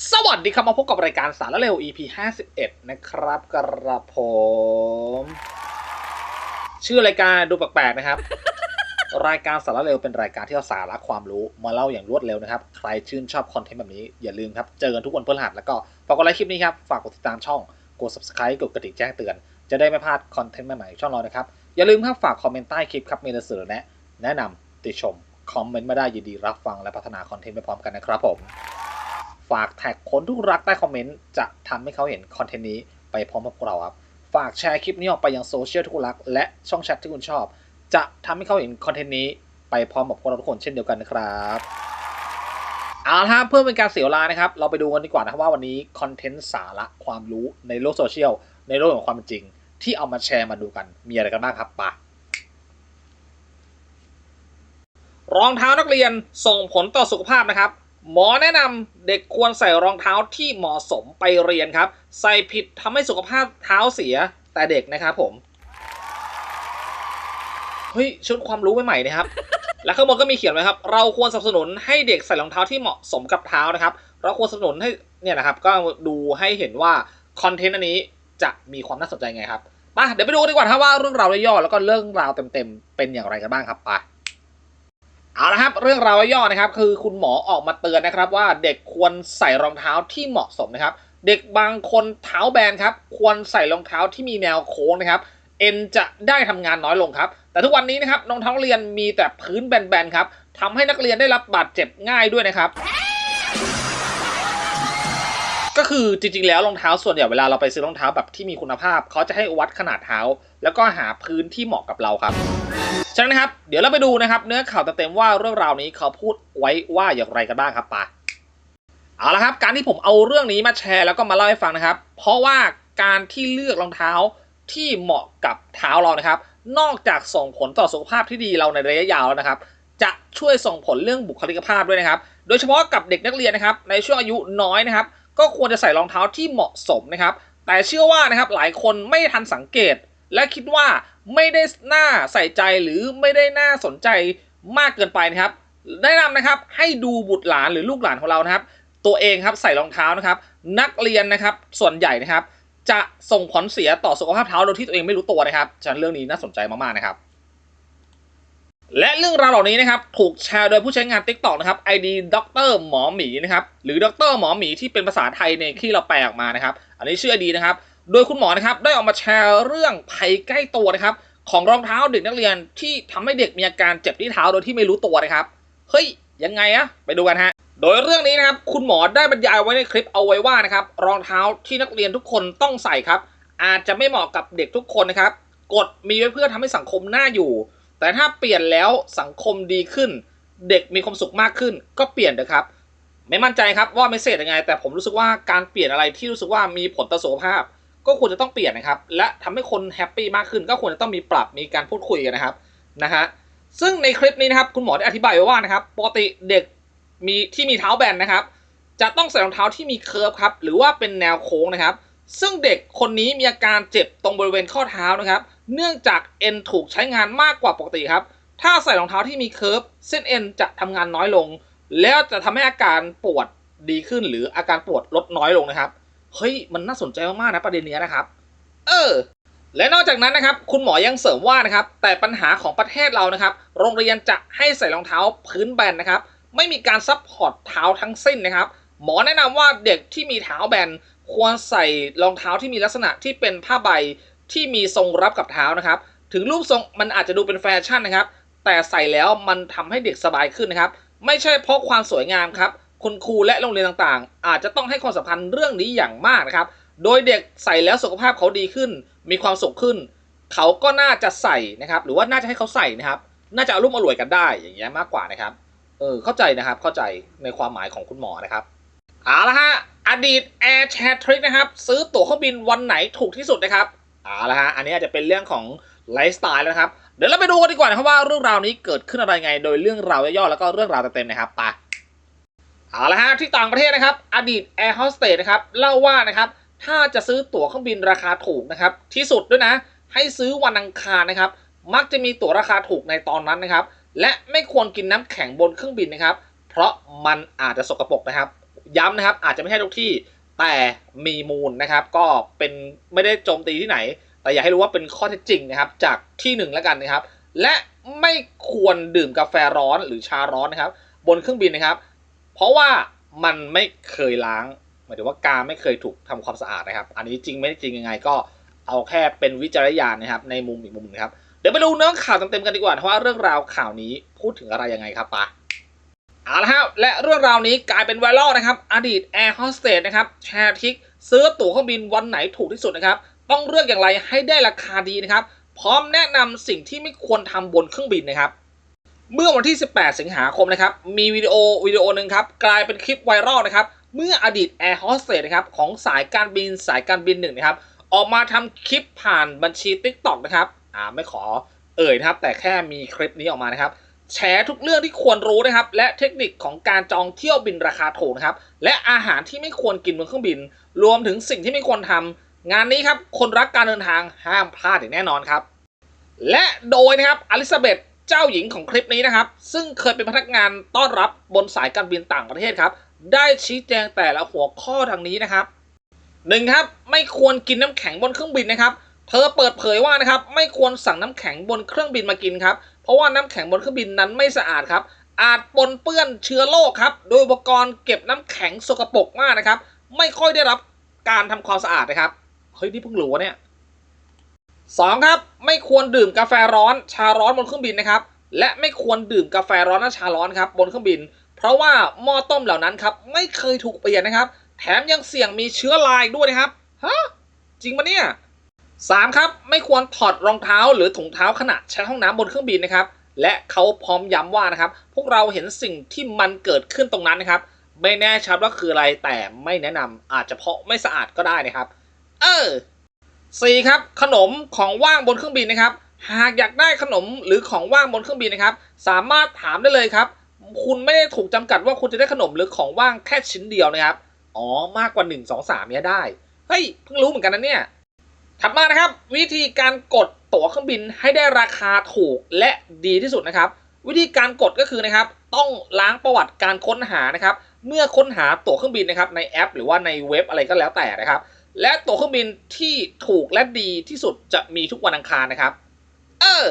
สวัสดีครับมาพบกับรายการสารเร็ว EP 51 นะครับกระผม ชื่อรายการดูแปลกๆนะครับ รายการสารเร็วเป็นรายการที่เอาสาระความรู้มาเล่าอย่างรวดเร็วนะครับ ใครชื่นชอบคอนเทนต์แบบนี้อย่าลืมครับ เจอกันทุกวันพฤหัสแล้วก็ฝากกดไลค์คลิปนี้ครับ ฝากกดติดตามช่อง กด subscribe กดกระดิ่งแจ้งเตือน จะได้ไม่พลาดคอนเทนต์ใหม่ๆของช่องเรานะครับ อย่าลืมครับฝากคอมเมนต์ใต้คลิปครับมีหนังสือแนะแนะนำติชมคอมเมนต์มาได้ยินดีรับฟังและพัฒนาคอนเทนต์ไปพร้อมกันนะครับผม ฝากแท็กคนทุกรักใต้คอมเมนต์จะทำให้เขาเห็นคอนเทนต์นี้ไปพร้อมกับเราครับ ฝากแชร์คลิปนี้ออกไปยังโซเชียลที่คุณรัก และช่องแชทที่คุณชอบ จะทำให้เขาเห็นคอนเทนต์นี้ไปพร้อมกับพวกเราทุกคนเช่นเดียวกันนะครับเอาละครับเพื่อเป็นการเสียเวลานะครับ เราไปดูกันดีกว่านะครับว่าวันนี้คอนเทนต์สาระความรู้ในโลกโซเชียลในโลกของความจริง ที่เอามาแชร์มาดูกันมีอะไรกันบ้างครับไปรองเท้านักเรียนส่งผลต่อสุขภาพนะครับ หมอแนะนำเด็กควรใส่รองเท้าที่เหมาะสมไปเรียนครับ ใส่ผิดทำให้สุขภาพเท้าเสียแต่เด็กนะครับผม เฮ้ย ชุดความรู้ใหม่ๆนะครับ และข้างบนก็มีเขียนไว้ครับ เราควรสนับสนุนให้เด็กใส่รองเท้าที่เหมาะสมกับเท้านะครับ เราควรสนับสนุนให้เนี่ยนะครับ ก็ดูให้เห็นว่าคอนเทนต์อันนี้จะมีความน่าสนใจไงครับมาเดี๋ยวไปดูดีกว่าครับว่าเรื่องราวย่อแล้วก็เรื่องราวเต็มๆเป็นอย่างไรกันบ้างครับไป เอาละครับเรื่องราวย่อนะครับ คือคุณหมอออกมาเตือนนะครับ ว่าเด็กควรใส่รองเท้าที่เหมาะสมนะครับ เด็กบางคนเท้าแบนครับควรใส่รองเท้าที่มีแนวโค้งนะครับ เอ็นจะได้ทำงานน้อยลงครับ แต่ทุกวันนี้นะครับรองเท้าเรียนมีแต่พื้นแบนๆครับทำให้นักเรียนได้รับบาดเจ็บง่ายด้วยนะครับ ก็คือจริงๆแล้วรองเท้าส่วนใหญ่เวลาเราไปซื้อรองเท้าแบบที่มีคุณภาพเขาจะให้วัดขนาดเท้า แล้วก็หาพื้นที่เหมาะกับเราครับ ฉะนั้นนะครับ เดี๋ยวเราไปดูนะครับ เนื้อข่าวเต็มๆว่าเรื่องราวนี้เขาพูดไว้ว่าอย่างไรกันบ้างครับปะเอาละครับ การที่ผมเอาเรื่องนี้มาแชร์แล้วก็มาเล่าให้ฟังนะครับ เพราะว่าการที่เลือกรองเท้าที่เหมาะกับเท้าเรานะครับ นอกจากส่งผลต่อสุขภาพที่ดีเราในระยะยาวแล้วนะครับ จะช่วยส่งผลเรื่องบุคลิกภาพด้วยนะครับ โดยเฉพาะกับเด็กนักเรียนนะครับ ในช่วงอายุน้อยนะครับ ก็ควรจะใส่รองเท้าที่เหมาะสมนะครับ แต่เชื่อว่านะครับหลายคนไม่ทันสังเกต และคิดว่าไม่ได้น่าใส่ใจหรือไม่ได้น่าสนใจมากเกินไปนะครับแนะนำนะครับให้ดูบุตรหลานหรือลูกหลานของเรานะครับ ตัวเองครับใส่รองเท้านะครับ นักเรียนนะครับส่วนใหญ่นะครับ จะส่งผลเสียต่อสุขภาพเท้าโดยที่ตัวเองไม่รู้ตัวนะครับฉะนั้นเรื่องนี้น่าสนใจมากๆนะครับ และเรื่องราวเหล่านี้นะครับถูกแชร์โดยผู้ใช้งาน TikTok นะครับ ID ด็อกเตอร์หมอหมีนะครับหรือด็อกเตอร์หมอหมีที่เป็นภาษาไทยในที่เราแปลออกมานะครับ อันนี้ชื่อ ID นะครับ โดยคุณหมอนะครับได้ออกมาแชร์เรื่องภัยใกล้ตัวนะครับ ของรองเท้าเด็กนักเรียนที่ทำให้เด็กมีอาการเจ็บที่เท้าโดยที่ไม่รู้ตัวนะครับ เฮ้ยยังไงอะไปดูกันฮะโดยเรื่องนี้นะครับคุณหมอได้บรรยายไว้ในคลิปเอาไว้ว่านะครับรองเท้าที่นักเรียนทุกคนต้องใส่ครับ อาจจะไม่เหมาะกับเด็กทุกคนนะครับกฎมีไว้เพื่อทำให้สังคมน่าอยู่ แต่ถ้าเปลี่ยนแล้วสังคมดีขึ้น เด็กมีความสุขมากขึ้น ก็เปลี่ยนนะครับ ไม่มั่นใจครับว่าไม่เสร็จยังไง แต่ผมรู้สึกว่าการเปลี่ยนอะไรที่รู้สึกว่ามีผลต่อสุขภาพ ก็ควรจะต้องเปลี่ยนนะครับ และทำให้คนแฮปปี้มากขึ้น ก็ควรจะต้องมีปรับมีการพูดคุยกันนะครับนะฮะซึ่งในคลิปนี้นะครับคุณหมอได้อธิบายไว้ว่านะครับปกติเด็กมีที่มีเท้าแบนนะครับ จะต้องใส่รองเท้าที่มีเคิร์ฟครับหรือว่าเป็นแนวโค้งนะครับ ซึ่งเด็กคนนี้มีอาการเจ็บตรงบริเวณข้อเท้านะครับ เนื่องจากเอ็นถูกใช้งานมากกว่าปกติครับ ถ้าใส่รองเท้าที่มีเคิร์ฟเส้นเอ็นจะทำงานน้อยลง แล้วจะทำให้อาการปวดดีขึ้นหรืออาการปวดลดน้อยลงนะครับ เฮ้ยมันน่าสนใจมากๆนะประเด็นเนี้ยนะครับ เออ และนอกจากนั้นนะครับ คุณหมอยังเสริมว่านะครับ แต่ปัญหาของประเทศเรานะครับ โรงเรียนจะให้ใส่รองเท้าพื้นแบนนะครับ ไม่มีการซับพอร์ตเท้าทั้งสิ้นนะครับ หมอแนะนำว่าเด็กที่มีเท้าแบนควรใส่รองเท้าที่มีลักษณะที่เป็นผ้าใบที่มีทรงรับกับเท้านะครับ ถึงรูปทรงมันอาจจะดูเป็นแฟชั่นนะครับ แต่ใส่แล้วมันทำให้เด็กสบายขึ้นนะครับ ไม่ใช่เพราะความสวยงามครับ คุณครูและโรงเรียนต่างๆ อาจจะต้องให้ความสำคัญเรื่องนี้อย่างมากนะครับ โดยเด็กใส่แล้วสุขภาพเขาดีขึ้น มีความสุขขึ้น เขาก็น่าจะใส่นะครับ หรือว่าน่าจะให้เขาใส่นะครับ น่าจะเอารุ่มอร่วยกันได้อย่างเงี้ยมากกว่านะครับ เออเข้าใจนะครับเข้าใจในความหมายของคุณหมอนะครับเอาละฮะอดีตแอร์แชร์ทริคนะครับ ซื้อตั๋วเครื่องบินวันไหนถูกที่สุดนะครับเอาละฮะอันนี้อาจจะเป็นเรื่องของไลฟ์สไตล์แล้วครับเดี๋ยวเราไปดูกันดีกว่านะครับว่าเรื่องราวนี้เกิดขึ้นอะไรไง โดยเรื่องราวย่อๆแล้วก็เรื่องราวเต็มๆนะครับไป เอาละฮะที่ต่างประเทศนะครับ อดีตแอร์โฮสเตสนะครับเล่าว่านะครับถ้าจะซื้อตั๋วเครื่องบินราคาถูกนะครับที่สุดด้วยนะ ให้ซื้อวันอังคารนะครับ มักจะมีตั๋วราคาถูกในตอนนั้นนะครับ และไม่ควรกินน้ำแข็งบนเครื่องบินนะครับ เพราะมันอาจจะสกปรกนะครับ ย้ำนะครับอาจจะไม่ใช่ทุกที่แต่มีมูลนะครับ ก็เป็นไม่ได้โจมตีที่ไหน แต่อยากให้รู้ว่าเป็นข้อเท็จจริงนะครับ จากที่หนึ่งแล้วกันนะครับ และไม่ควรดื่มกาแฟร้อนหรือชาร้อนนะครับ บนเครื่องบินนะครับ เพราะว่ามันไม่เคยล้างหมายถึงว่ากาไม่เคยถูกทำความสะอาดนะครับ อันนี้จริงไม่จริงยังไงก็เอาแค่เป็นวิจารณญาณนะครับ ในมุมอีกมุมหนึงครับเดี๋ยวไปดูเนื้อข่าวเต็มๆกันดีกว่าว่าเรื่องราวข่าวนี้พูดถึงอะไรยังไงครับปะเอาละครับและเรื่องราวนี้กลายเป็นไวรัลนะครับ อดีตแอร์โฮสเตสนะครับแชร์ทิกซื้อตั๋วเครื่องบินวันไหนถูกที่สุดนะครับ ต้องเลือกอย่างไรให้ได้ราคาดีนะครับ พร้อมแนะนำสิ่งที่ไม่ควรทำบนเครื่องบินนะครับ เมื่อวันที่ 18 สิงหาคมนะครับ มีวิดีโอวิดีโอหนึ่งครับ กลายเป็นคลิปไวรัลนะครับ เมื่ออดีตแอร์โฮสเตสนะครับของสายการบินสายการบินหนึ่งนะครับ ออกมาทำคลิปผ่านบัญชี TikTok นะครับ อ่าไม่ขอเอ่ยนะครับ แต่แค่มีคลิปนี้ออกมานะครับ แชร์ทุกเรื่องที่ควรรู้นะครับ และเทคนิคของการจองเที่ยวบินราคาถูกนะครับ และอาหารที่ไม่ควรกินบนเครื่องบิน รวมถึงสิ่งที่ไม่ควรทำงานนี้ครับ คนรักการเดินทางห้ามพลาดอย่างแน่นอนครับ และโดยนะครับอลิซาเบธ เจ้าหญิงของคลิปนี้นะครับ ซึ่งเคยเป็นพนักงานต้อนรับบนสายการบินต่างประเทศครับ ได้ชี้แจงแต่ละหัวข้อดังนี้นะครับหนึ่งครับไม่ควรกินน้ำแข็งบนเครื่องบินนะครับ เธอเปิดเผยว่านะครับไม่ควรสั่งน้ำแข็งบนเครื่องบินมากินครับ เพราะว่าน้ำแข็งบนเครื่องบินนั้นไม่สะอาดครับ อาจปนเปื้อนเชื้อโรคครับ โดยอุปกรณ์เก็บน้ำแข็งสกปรกมากนะครับ ไม่ค่อยได้รับการทำความสะอาดนะครับ เฮ้ยนี่เพิ่งรู้วะเนี่ย สองครับไม่ควรดื่มกาแฟร้อนชาร้อนบนเครื่องบินนะครับ และไม่ควรดื่มกาแฟร้อนและชาร้อนครับบนเครื่องบิน เพราะว่าหม้อต้มเหล่านั้นครับไม่เคยถูกเปลี่ยนนะครับ แถมยังเสี่ยงมีเชื้อราอีกด้วยนะครับฮะจริงปะเนี่ยสามครับไม่ควรถอดรองเท้าหรือถุงเท้าขณะใช้ห้องน้ำบนเครื่องบินนะครับ และเขาพร้อมย้ำว่านะครับ พวกเราเห็นสิ่งที่มันเกิดขึ้นตรงนั้นนะครับ ไม่แน่ชัดว่าคืออะไรแต่ไม่แนะนำอาจจะเพราะไม่สะอาดก็ได้นะครับ เออ สี่ครับขนมของว่างบนเครื่องบินนะครับ หากอยากได้ขนมหรือของว่างบนเครื่องบินนะครับ สามารถถามได้เลยครับ คุณไม่ได้ถูกจำกัดว่าคุณจะได้ขนมหรือของว่างแค่ชิ้นเดียวนะครับอ๋อมากกว่า 1 2 3เนี่ยได้เฮ้ยเพิ่งรู้เหมือนกันนะเนี่ยถัดมานะครับ วิธีการกดตั๋วเครื่องบินให้ได้ราคาถูกและดีที่สุดนะครับ วิธีการกดก็คือนะครับ ต้องล้างประวัติการค้นหานะครับ เมื่อค้นหาตั๋วเครื่องบินนะครับในแอป หรือว่าในเว็บอะไรก็แล้วแต่นะครับ และตั๋วเครื่องบินที่ถูกและดีที่สุดจะมีทุกวันอังคารนะครับ เออ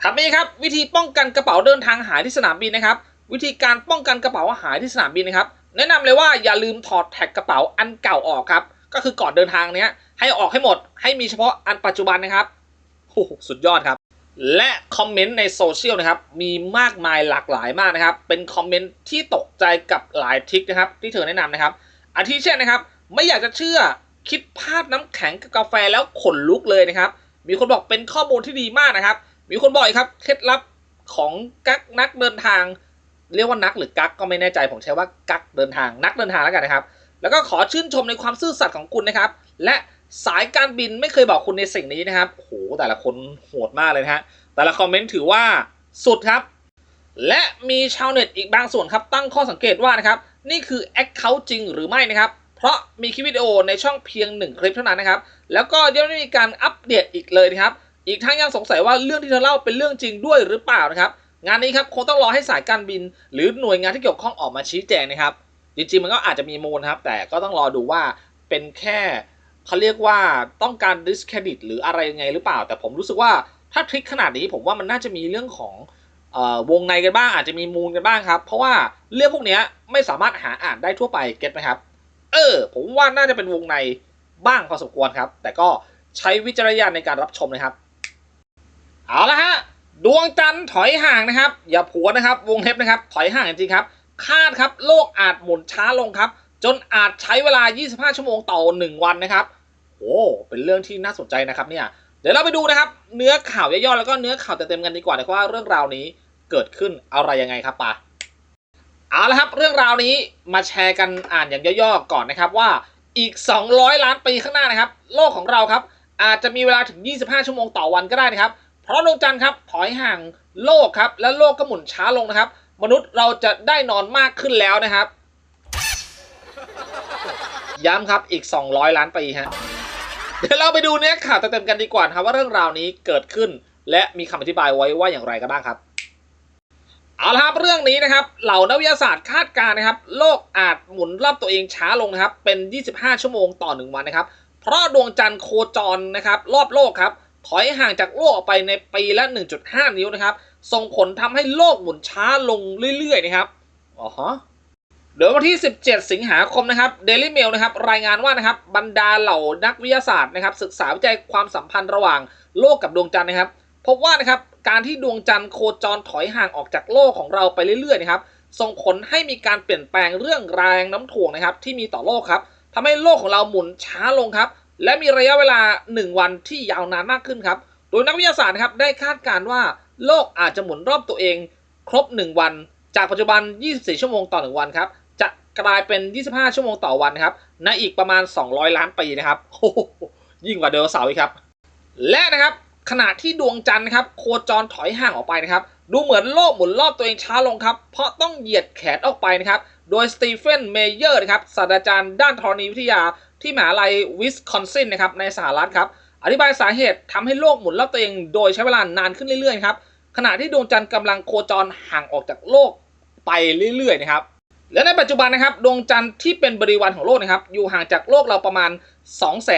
ถัดมาครับ วิธีป้องกันกระเป๋าเดินทางหายที่สนามบินนะครับ วิธีการป้องกันกระเป๋าหายที่สนามบินนะครับ แนะนำเลยว่าอย่าลืมถอดแท็กกระเป๋าอันเก่าออกครับ ก็คือก่อนเดินทางเนี้ย ให้ออกให้หมด ให้มีเฉพาะอันปัจจุบันนะครับโอ้โหสุดยอดครับ และคอมเมนต์ในโซเชียลนะครับ มีมากมายหลากหลายมากนะครับ เป็นคอมเมนต์ที่ตกใจกับหลายทริคนะครับ ที่เธอแนะนำนะครับอาทิเช่นนะครับ ไม่อยากจะเชื่อ คิดภาพน้ำแข็งกับกาแฟแล้วขนลุกเลยนะครับ มีคนบอกเป็นข้อมูลที่ดีมากนะครับ มีคนบอกอีกครับเคล็ดลับของกักนักเดินทาง เรียกว่านักหรือกักก็ไม่แน่ใจผมใช้ว่ากักเดินทางนักเดินทางแล้วกันนะครับ แล้วก็ขอชื่นชมในความซื่อสัตย์ของคุณนะครับ และสายการบินไม่เคยบอกคุณในสิ่งนี้นะครับโอ้โหแต่ละคนโหดมากเลยนะฮะแต่ละคอมเมนต์ถือว่าสุดครับ และมีชาวเน็ตอีกบางส่วนครับตั้งข้อสังเกตว่านะครับนี่คือแอคเคาท์จริงหรือไม่นะครับ เพราะมีคลิปวิดีโอในช่องเพียงหนึ่งคลิปเท่านั้นนะครับ แล้วก็ยังไม่มีการอัปเดตอีกเลยนะครับ อีกทั้งยังสงสัยว่าเรื่องที่เธอเล่าเป็นเรื่องจริงด้วยหรือเปล่านะครับ งานนี้ครับคงต้องรอให้สายการบิน หรือหน่วยงานที่เกี่ยวข้องออกมาชี้แจงนะครับ จริงๆมันก็อาจจะมีมูลครับ แต่ก็ต้องรอดูว่าเป็นแค่เขาเรียกว่าต้องการ discredit หรืออะไรยังไงหรือเปล่า แต่ผมรู้สึกว่าถ้าทริคขนาดนี้ผมว่ามันน่าจะมีเรื่องของออวงในกันบ้างอาจจะมีมูลกันบ้างครับ เพราะว่าเรื่องพวกนี้ไม่สามารถหาอ่านได้ทั่วไปเก็ตไหมครับ เออ ผมว่าน่าจะเป็นวงในบ้างพอสมควรครับ แต่ก็ใช้วิจารณญาณในการรับชมนะครับ เอาละฮะ ดวงจันทร์ถอยห่างนะครับ อย่าผัวนะครับ วงเล็บนะครับ ถอยห่างจริงครับคาดครับโลกอาจหมุนช้าลงครับ จนอาจใช้เวลา 25 ชั่วโมงต่อ 1 วันนะครับโอ้เป็นเรื่องที่น่าสนใจนะครับเนี่ยเดี๋ยวเราไปดูนะครับ เนื้อข่าวย่อยๆแล้วก็เนื้อข่าวเต็มๆกันดีกว่านะว่าเรื่องราวนี้เกิดขึ้นอะไรยังไงครับปา เอาละครับ เรื่องราวนี้มาแชร์กันอ่านอย่างย่อๆก่อนนะครับว่าอีก 200 ล้านปีข้างหน้านะครับ โลกของเราครับ อาจจะมีเวลาถึง 25 ชั่วโมงต่อวันก็ได้นะครับ เพราะดวงจันทร์ครับถอยห่างโลกครับ และโลกก็หมุนช้าลงนะครับ มนุษย์เราจะได้นอนมากขึ้นแล้วนะครับ ย้ำครับอีก 200 ล้านปีฮะเดี๋ยวเราไปดูเนื้อข่าวเต็มๆกันดีกว่านะครับว่าเรื่องราวนี้เกิดขึ้น และมีคำอธิบายไว้ว่าอย่างไรกันบ้างครับ เอาละครับเรื่องนี้นะครับเหล่านักวิทยาศาสตร์คาดการณ์นะครับ โลกอาจหมุนรอบตัวเองช้าลงนะครับ เป็น 25 ชั่วโมงต่อ 1 วันนะครับ เพราะดวงจันทร์โคจรนะครับ รอบโลกครับ ถอยห่างจากโลกออกไปในปีละ 1.5 นิ้วนะครับ ส่งผลทำให้โลกหมุนช้าลงเรื่อยๆนะครับอ๋อฮะเดี๋ยววันที่ 17 สิงหาคมนะครับ Daily Mail นะครับรายงานว่านะครับบรรดาเหล่านักวิทยาศาสตร์นะครับศึกษาวิจัยความสัมพันธ์ระหว่างโลกกับดวงจันทร์นะครับ พบว่านะครับการที่ดวงจันทร์โคจรถอยห่างออกจากโลกของเราไปเรื่อยๆนะครับส่งผลให้มีการเปลี่ยนแปลงเรื่องแรงน้ำถ่วงนะครับที่มีต่อโลกครับทำให้โลกของเราหมุนช้าลงครับ และมีระยะเวลา 1 วันที่ยาวนานมากขึ้นครับ โดยนักวิทยาศาสตร์นะครับได้คาดการณ์ว่าโลกอาจจะหมุนรอบตัวเอง ครบ 1 วัน จากปัจจุบัน 24 ชั่วโมงต่อ 1 วันครับ จะกลายเป็น 25 ชั่วโมงต่อวันนครับในอีกประมาณ 200 ล้านปีนะครับโอ้โหยิ่งกว่าไดโนเสาร์อีกครับ และนะครับ ขณะที่ดวงจันทร์ครับโคจรถอยห่างออกไปนะครับ ดูเหมือนโลกหมุนรอบตัวเองช้าลงครับ เพราะต้องเหยียดแขนออกไปนะครับ โดยสตีเฟนเมเยอร์นะครับศาสตราจารย์ด้านธรณีวิทยาที่มหาลัยวิสคอนซินนะครับในสหรัฐครับ อธิบายสาเหตุทำให้โลกหมุนรอบตัวเอง โดยใช้เวลานานขึ้นเรื่อยๆครับขณะที่ดวงจันทร์กำลังโคจรห่างออกจากโลกไปเรื่อยๆนะครับและในปัจจุบันนะครับดวงจันทร์ที่เป็นบริวารของโลกนะครับอยู่ห่างจากโลกเราประมาณ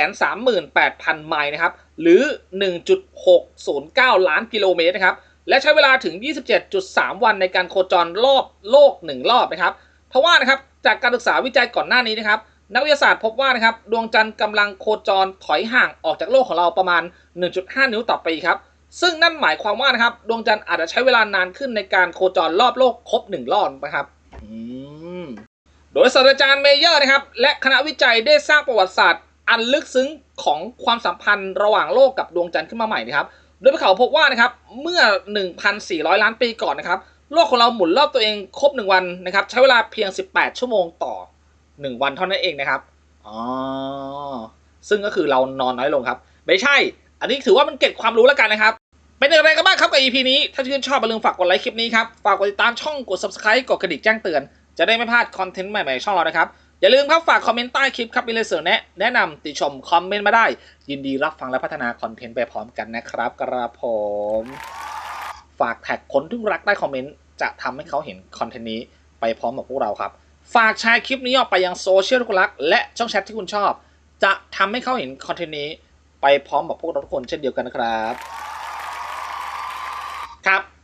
238,000 ไมล์นะครับ หรือ 1.609 ล้านกิโลเมตรนะครับ และใช้เวลาถึง 27.3 วันในการโคจรรอบโลก 1 รอบนะครับทว่านะครับจากการศึกษาวิจัยก่อนหน้านี้นะครับ นักวิทยาศาสตร์พบว่านะครับดวงจันทร์กำลังโคจรถอยห่างออกจากโลกของเราประมาณ 1.5 นิ้วต่อปีครับซึ่งนั่นหมายความว่านะครับดวงจันทร์อาจจะใช้เวลานานขึ้นในการโคจรรอบโลกครบ 1 รอบนะครับอืมโดยศาสตราจารย์เมเยอร์นะครับ และคณะวิจัยได้สร้างประวัติศาสตร์ อันลึกซึ้งของความสัมพันธ์ระหว่างโลกกับดวงจันทร์ขึ้นมาใหม่นะครับโดยเขาพบว่านะครับเมื่อ 1,400 ล้านปีก่อนนะครับโลกของเราหมุนรอบตัวเองครบ 1 วันนะครับใช้เวลาเพียง 18 ชั่วโมงต่อ 1 วันเท่านั้นเองนะครับอ๋อซึ่งก็คือเรานอนน้อยลงครับ ไม่ใช่ อันนี้ถือว่ามันเก็บความรู้แล้วกันนะครับ เป็นอย่างไรกันบ้างครับกับ EP นี้ ถ้าชื่นชอบอย่าลืมฝากกดไลค์คลิปนี้ครับ ฝากกดติดตามช่องกด subscribe กดกระดิ่งแจ้งเตือน จะได้ไม่พลาดคอนเทนต์ใหม่ๆช่องเรานะครับ อย่าลืมครับฝากคอมเมนต์ใต้คลิปครับมีอะไรเสนอแนะแนะนำติชมคอมเมนต์มาได้ ยินดีรับฟังและพัฒนาคอนเทนต์ไปพร้อมกันนะครับกระผม ฝากแท็กคนที่รักใต้คอมเมนต์จะทำให้เขาเห็นคอนเทนต์นี้ไปพร้อมกับพวกเราครับ ฝากแชร์คลิปนี้ออกไปยังโซเชียลที่คุณรัก และช่องแชทที่คุณชอบ จะทำให้เขาเห็นคอนเทนต์นี้ไปพร้อมกับพวกเราทุกคนเช่นเดียวกันนะครับครับ